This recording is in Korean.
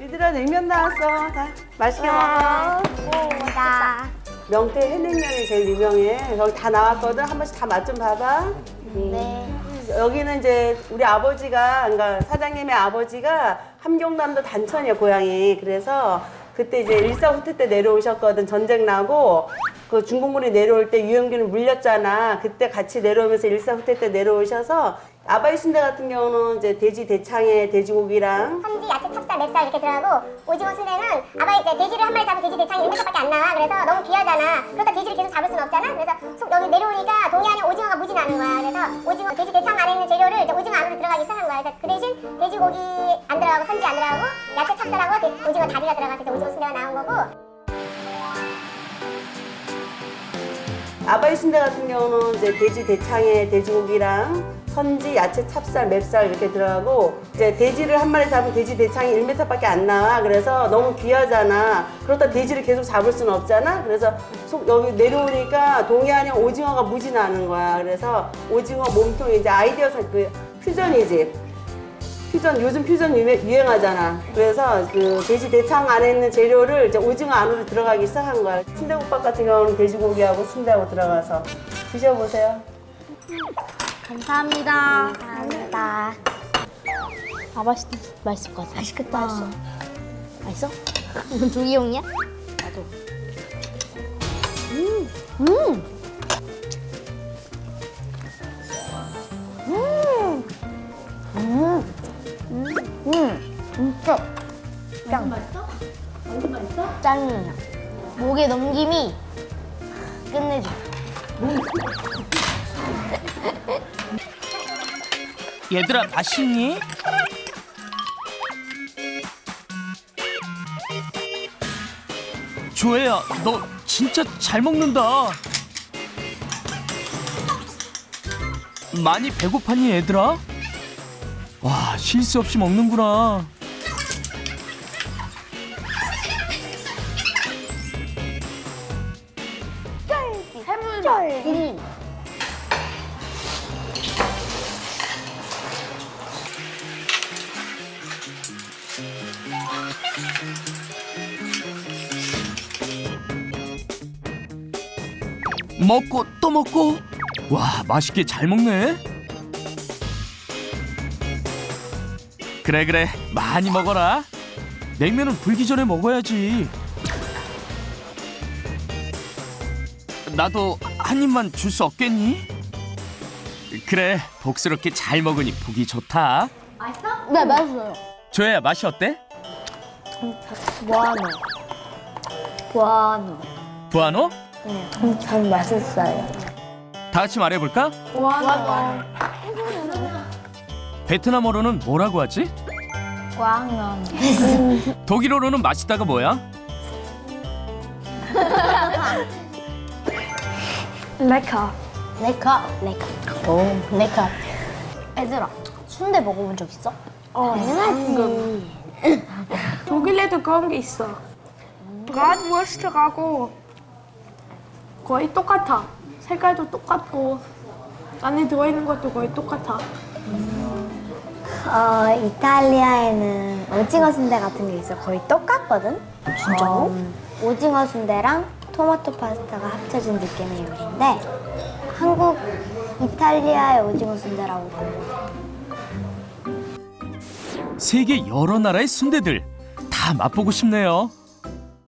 얘들아 냉면 나왔어. 다 맛있게 아. 먹어. 나 명태 해냉면이 제일 유명해. 여기 다 나왔거든. 한 번씩 다 맛 좀 봐봐. 네. 여기는 이제 우리 아버지가, 그러니까 사장님의 아버지가 함경남도 단천이야 고향이. 그래서 그때 이제 일사 후퇴 때 내려오셨거든. 전쟁 나고 그 중공군이 내려올 때 유영균을 물렸잖아. 그때 같이 내려오면서 일사 후퇴 때 내려오셔서 아바이 순대 같은 경우는 이제 돼지 대창에 돼지고기랑 선지, 야채, 찹쌀, 맵쌀 이렇게 들어가고 오징어 순대는 아빠 이제 돼지를 한 마리 잡으면 돼지 대창이 1m밖에 안 나와. 그래서 너무 귀하잖아. 그러다 돼지를 계속 잡을 수는 없잖아. 그래서 속 여기 내려오니까 동해안에 오징어가 무지 나는 거야. 그래서 오징어 돼지 대창 안에 있는 재료를 이제 오징어 안으로 들어가기 시작한 거야. 그래서 그 대신 돼지고기 안 들어가고 선지 안 들어가고 야채, 찹쌀하고 돼- 오징어 다리가 들어가서 이제 오징어 순대가 나온 거고. 아바이 순대 같은 경우는 이제 돼지 대창에 돼지고기랑 선지, 야채, 찹쌀, 맵쌀 이렇게 들어가고 이제 돼지를 한 마리 잡으면 돼지 대창이 1m밖에 안 나와. 그래서 너무 귀하잖아. 그렇다 돼지를 계속 잡을 수는 없잖아. 그래서 속 여기 내려오니까 동해안에 오징어가 무지 나는 거야. 그래서 오징어 몸통 이제 아이디어서 그 퓨전이지. 퓨전 요즘 퓨전 유행, 유행 하잖아. 그래서 그 돼지 대창 안에 있는 재료를 이제 오징어 안으로 들어가기 시작한 거야. 순대국밥 같은 경우는 돼지고기하고 순대하고 들어가서 드셔보세요. 감사합니다. 감사합니다. 아 맛있 맛있을 것 같아. 맛있겠다. 맛있어. 맛있어? 조기용이야? 나도. 진짜 짱. 맛있어? 완전 맛있어? 짱이야. 목에 넘김이 끝내줘. 얘들아 맛있니? 조혜야 너 진짜 잘 먹는다 많이 배고팠니 얘들아? 와 실수 없이 먹는구나 먹고 또 먹고 와 맛있게 잘 먹네 그래 그래 많이 먹어라 냉면은 불기 전에 먹어야지 나도 한 입만 줄 수 없겠니? 그래 복스럽게 잘 먹으니 보기 좋다 네 맛있어요. 조혜야 맛이 어때? 보아노. 보아노. 부하노? 네, 참 맛있어요. 다 같이 말해볼까? 보아노. 베트남어로는 뭐라고 하지? 보아노. 독일어로는 맛있다가 뭐야? 레카. 레카. 레카. 오, 레카. 얘들아, 순대 먹어본 적 있어? 당연하지. 독일에도 그런 게 있어. 브라드워스트라고 거의 똑같아. 색깔도 똑같고 안에 들어있는 것도 거의 똑같아. 어, 이탈리아에는 오징어 순대 같은 게 있어. 거의 똑같거든? 진짜로? 오징어 순대랑 토마토 파스타가 합쳐진 느낌의 요리인데 한국, 이탈리아의 오징어 순대라고 불러. 세계 여러 나라의 순대들 다 맛보고 싶네요.